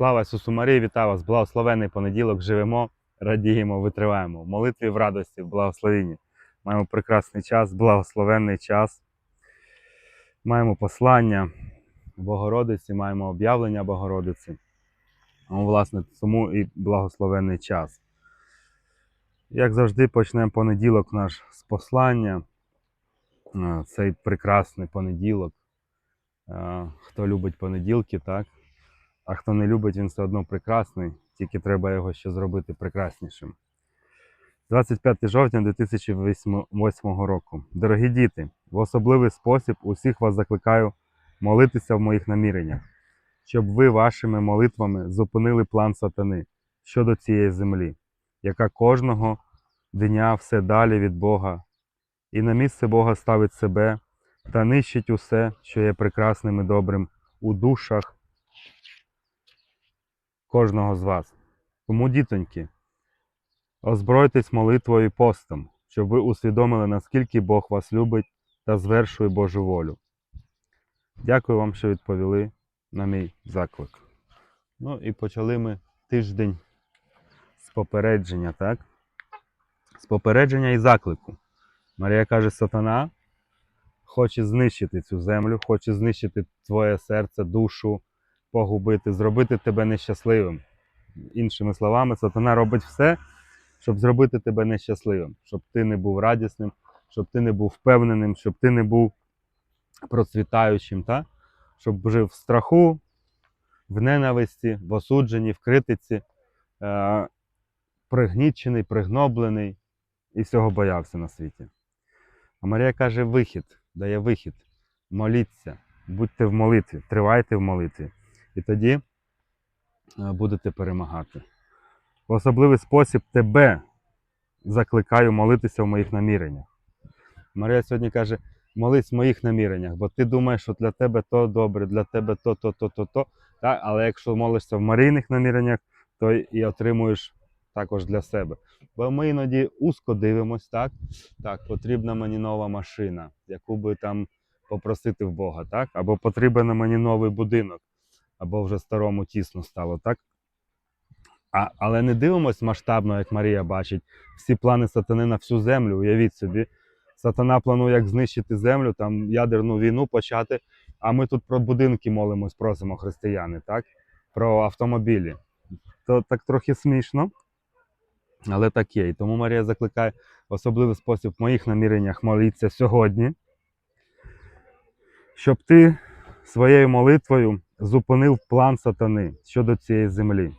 Слава Ісусу Марії, вітаю вас! Благословенний понеділок. Живемо, радіємо, витриваємо. В молитві в радості, в благословенні. Маємо прекрасний час, благословенний час. Маємо послання Богородиці, маємо об'явлення Богородиці. Ну, власне, тому і благословенний час. Як завжди, почнемо понеділок наш з послання. Цей прекрасний понеділок. Хто любить понеділки, так? А хто не любить, він все одно прекрасний, тільки треба його ще зробити прекраснішим. 25 жовтня 2008 року. Дорогі діти, в особливий спосіб усіх вас закликаю молитися в моїх наміреннях, щоб ви вашими молитвами зупинили план сатани щодо цієї землі, яка кожного дня все далі від Бога, і на місце Бога ставить себе та нищить усе, що є прекрасним і добрим у душах кожного з вас. Тому, дітоньки, озбройтесь молитвою і постом, щоб ви усвідомили, наскільки Бог вас любить та звершує Божу волю. Дякую вам, що відповіли на мій заклик. Ну і почали ми тиждень з попередження, так? З попередження і заклику. Марія каже, сатана хоче знищити цю землю, хоче знищити твоє серце, душу, погубити, зробити тебе нещасливим. Іншими словами, сатана робить все, щоб зробити тебе нещасливим, щоб ти не був радісним, щоб ти не був впевненим, щоб ти не був процвітаючим, та? щоб жив в страху, в ненависті, в осудженні, в критиці, е- пригнічений, пригноблений і всього боявся на світі. А Марія каже: вихід, дає вихід. Моліться, будьте в молитві, тривайте в молитві. І тоді е, будете перемагати. В особливий спосіб тебе закликаю молитися в моїх наміреннях. Марія сьогодні каже: молись в моїх наміреннях, бо ти думаєш, що для тебе то добре, для тебе то, то, то, то, то. Так? Але якщо молишся в Марійних наміреннях, то і отримуєш також для себе. Бо ми іноді узко дивимось, так? Так, потрібна мені нова машина, яку би там попросити в Бога, так? Або потрібен мені новий будинок, або вже старому тісно стало, так? А, але не дивимось масштабно, як Марія бачить, всі плани сатани на всю землю. Уявіть собі, сатана планує, як знищити землю, там ядерну війну почати. А ми тут про будинки молимось, просимо християни, так? Про автомобілі. То так трохи смішно, але так є. І тому Марія закликає особливий спосіб в моїх наміреннях молитися сьогодні, щоб ти своєю молитвою зупинив план сатани щодо цієї землі.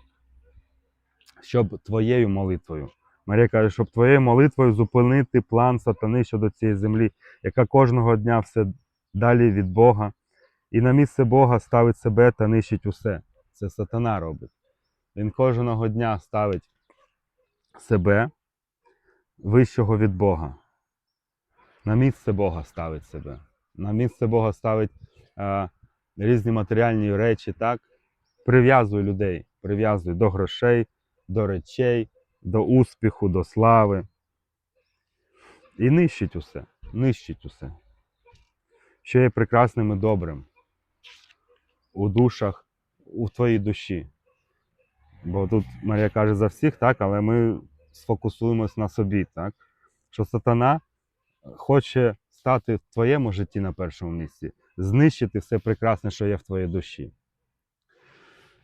Щоб твоєю молитвою. Марія каже, щоб твоєю молитвою зупинити план сатани щодо цієї землі, яка кожного дня все далі від Бога, і на місце Бога ставить себе та нищить усе. Це сатана робить. Він кожного дня ставить себе вищого від Бога. На місце Бога ставить себе. На місце Бога ставить е, різні матеріальні речі, так? Прив'язує людей, прив'язує до грошей, до речей, до успіху, до слави. І нищить усе, нищить усе, що є прекрасним і добрим у душах, у твоїй душі. Бо тут Марія каже за всіх, так, але ми сфокусуємось на собі, так? Що сатана хоче стати в твоєму житті на першому місці, знищити все прекрасне, що є в твоїй душі.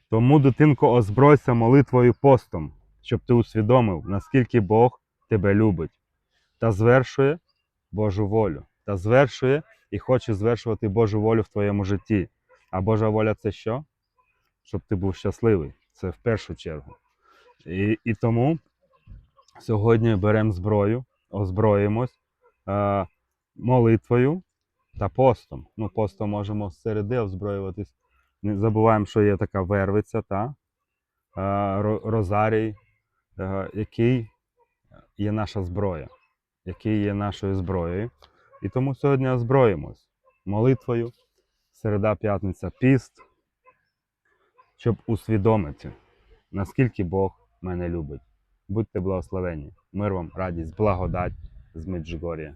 Тому, дитинко, озбройся молитвою постом, щоб ти усвідомив, наскільки Бог тебе любить, та звершує Божу волю, та звершує і хоче звершувати Божу волю в твоєму житті. А Божа воля це що? Щоб ти був щасливий. Це в першу чергу. І, і тому сьогодні беремо зброю, озброїмось е, молитвою та постом. Ну, постом можемо зсереди озброюватись. Не забуваємо, що є така вервиця, та? розарій, е, який є наша зброя, який є нашою зброєю. І тому сьогодні озброїмось молитвою, середа, п'ятниця, піст, щоб усвідомити, наскільки Бог мене любить. Будьте благословені. Мир вам, радість, благодать з Меджугор'я.